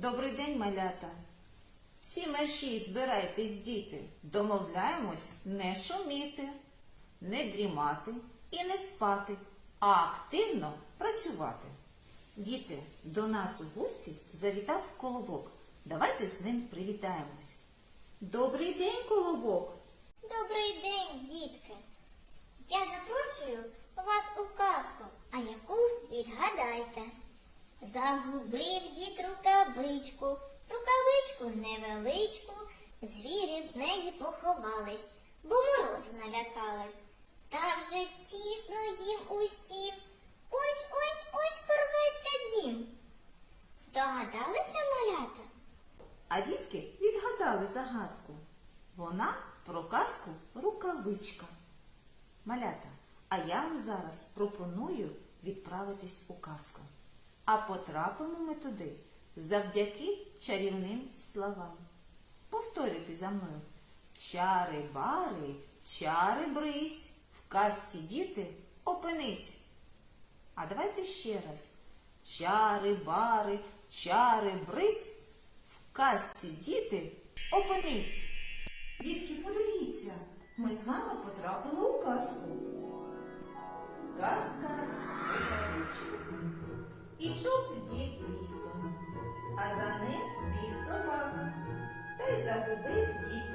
Добрий день, малята. Всі мерші збирайтесь, діти. Домовляємось не шуміти, не дрімати і не спати, а активно працювати. Діти, до нас у гості завітав колобок. Давайте з ним привітаємось. Добрий день, колобок! Добрий день, дітки! Я запрошую вас у казку, а яку відгадайте. Загубив дід рукавичку, рукавичку невеличку, звірі в неї поховались, бо морозу налякались. Та вже тісно їм усім. Ось ось ось порветься дім. Здогадалися, малята? А дітки відгадали загадку. Вона про казку рукавичка. Малята, а я вам зараз пропоную відправитись у казку. А потрапимо ми туди завдяки чарівним словам. Повторюйте за мною. Чари бари, чари брись, в казці діти опинись. А давайте ще раз. Чари бари, чари брись, в казці діти опинись. Дітки, подивіться, ми з вами потрапили у казку. Казка рукавичка. Ішов дід лісом, а за ним біг собака, та й загубив дід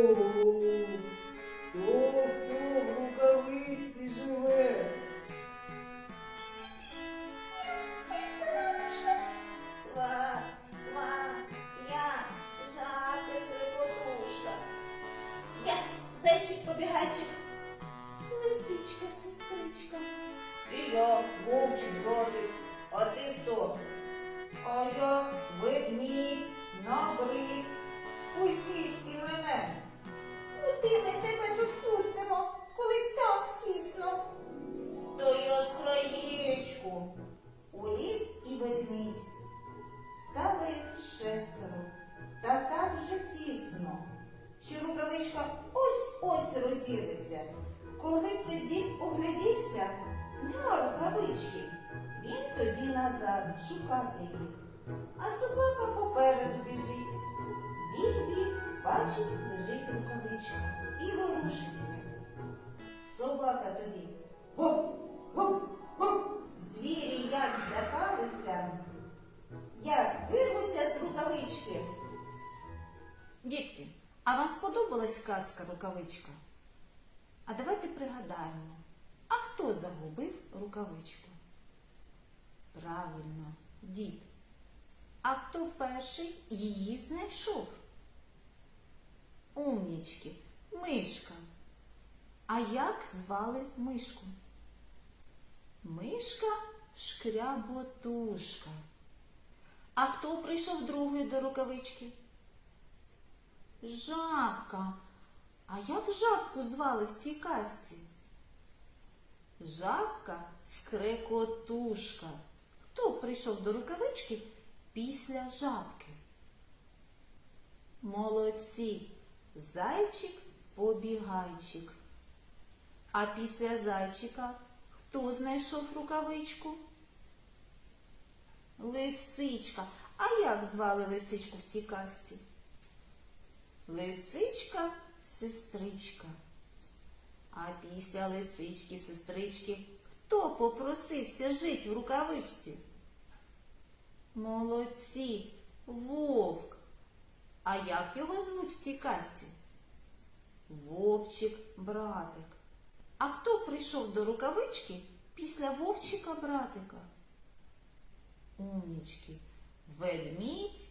о, хто хто в рукавиці живе? Ква, ква, я жабка скрипотушка. Я зайчик побігайчик, лисичка, сестричка. І я вовчик братик, а ти? А я ведмідь, набрид. Пустіть і мене. Куди ми тебе тут коли так тісно? То я з У Уліз і ведмідь. стали шестеро, та а вам сподобалась казка рукавичка? А давайте пригадаємо, а хто загубив рукавичку? Правильно, дід. А хто перший її знайшов? Умнічки, мишка. А як звали мишку? Мишка шкряботушка. А хто прийшов другий до рукавички? Жабка. А як жабку звали в цій казці? Жабка скрекотушка. Хто прийшов до рукавички після жабки? Молодці. Зайчик побігайчик. А після зайчика хто знайшов рукавичку? Лисичка. А як звали лисичку в цій казці? Лисичка сестричка. А після лисички сестрички хто попросився жити в рукавичці? Молодці, вовк. А як його звуть в цій казці? Вовчик братик. А хто прийшов до рукавички після вовчика братика? Умнічки, ведмідь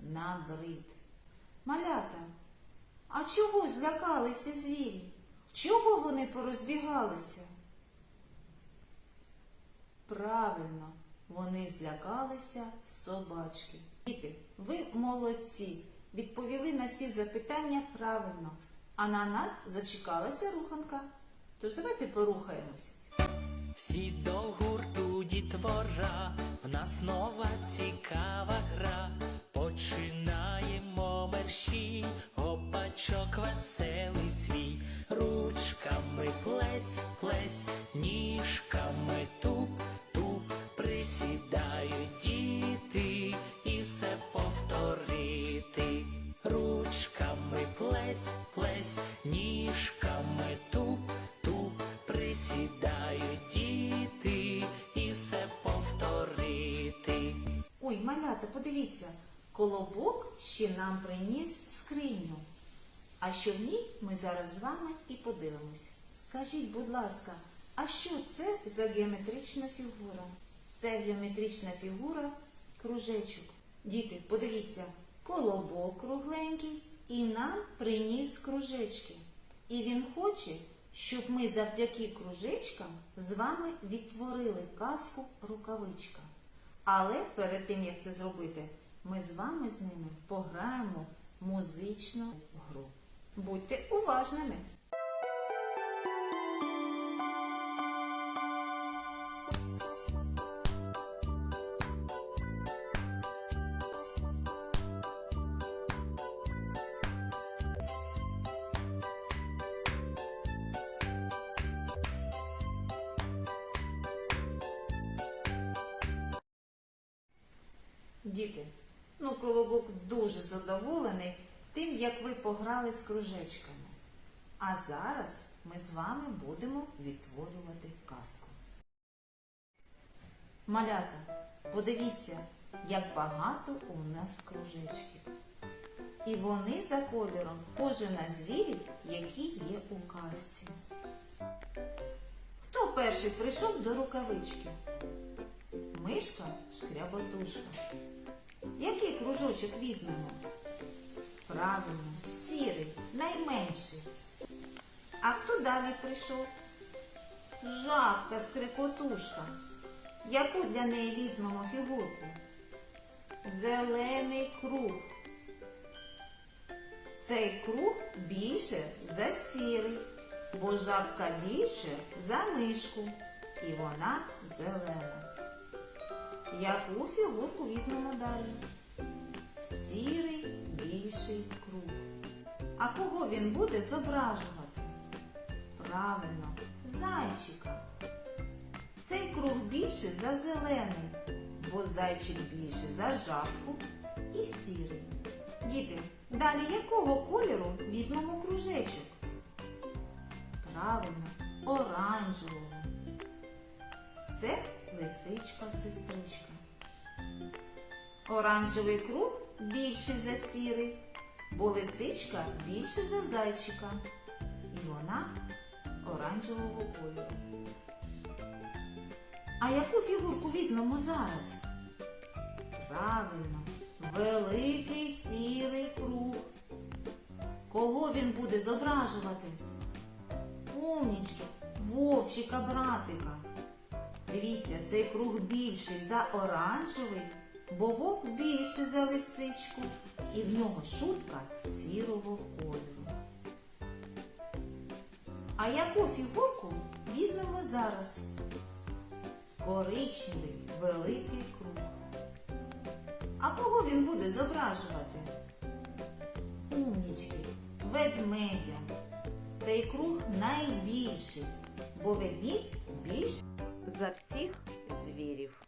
набрид. Малята, а чого злякалися звірі? Чого вони порозбігалися? Правильно, вони злякалися собачки. Діти, ви молодці, відповіли на всі запитання правильно, а на нас зачекалася руханка. Тож давайте порухаємось. Всі до гурту дітвора, в нас нова цікава гра. Починаємо мерщій, гопачок веселий свій. Ручками плесь, плесь, ніжками туп, туп, присідають діти і все повторити. Ручками плесь, плесь, ніжками туп, туп, присідають діти і все повторити. Ой, малята, подивіться, колобок ще нам приніс. А що в ній ми зараз з вами і подивимось. Скажіть, будь ласка, а що це за геометрична фігура? Це геометрична фігура кружечок. Діти, подивіться, колобок кругленький і нам приніс кружечки. І він хоче, щоб ми завдяки кружечкам з вами відтворили казку рукавичка. Але перед тим, як це зробити, ми з вами з ними пограємо музичну гру. Будьте уважними! Діти, ну колобок дуже задоволений тим, як ви пограли з кружечками. А зараз ми з вами будемо відтворювати казку. Малята, подивіться, як багато у нас кружечків. І вони за кольором схожі на звірів, які є у казці. Хто перший прийшов до рукавички? Мишка шкряботушка. Який кружочок візьмемо? Правильно, сірий, найменший. А хто далі прийшов? Жабка скрикотушка. Яку для неї візьмемо фігурку? Зелений круг. Цей круг більше за сірий, бо жабка більше за мишку. І вона зелена. Яку фігурку візьмемо далі? Сірий більший круг. А кого він буде зображувати? Правильно, зайчика. Цей круг більше за зелений, бо зайчик більше за жабку і сірий. Діти, далі якого кольору візьмемо кружечок? Правильно, оранжевого. Це лисичка-сестричка. Оранжевий круг більше за сірий, бо лисичка більше за зайчика. І вона оранжевого кольору. А яку фігурку візьмемо зараз? Правильно, великий сірий круг. Кого він буде зображувати? Умнічки, вовчика братика. Дивіться, цей круг більший за оранжевий, бо вовк більший за лисичку, і в нього шубка сірого кольору. А яку фігурку візьмемо зараз? Коричневий великий круг. А кого він буде зображувати? Умнічки, ведмедя. Цей круг найбільший, бо ведмідь більш за всіх звірів.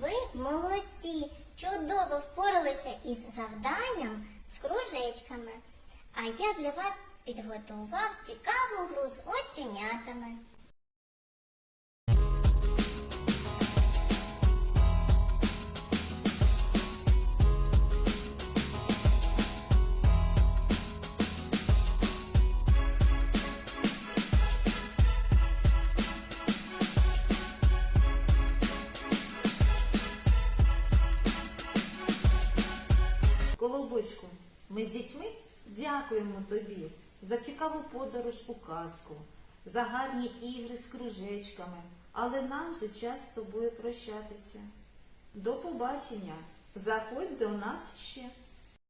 Ви молодці! Чудово впоралися із завданням з кружечками. А я для вас підготував цікаву гру з оченятами. Колобочку, ми з дітьми дякуємо тобі за цікаву подорож у казку, за гарні ігри з кружечками, але нам же час з тобою прощатися. До побачення! Заходь до нас ще.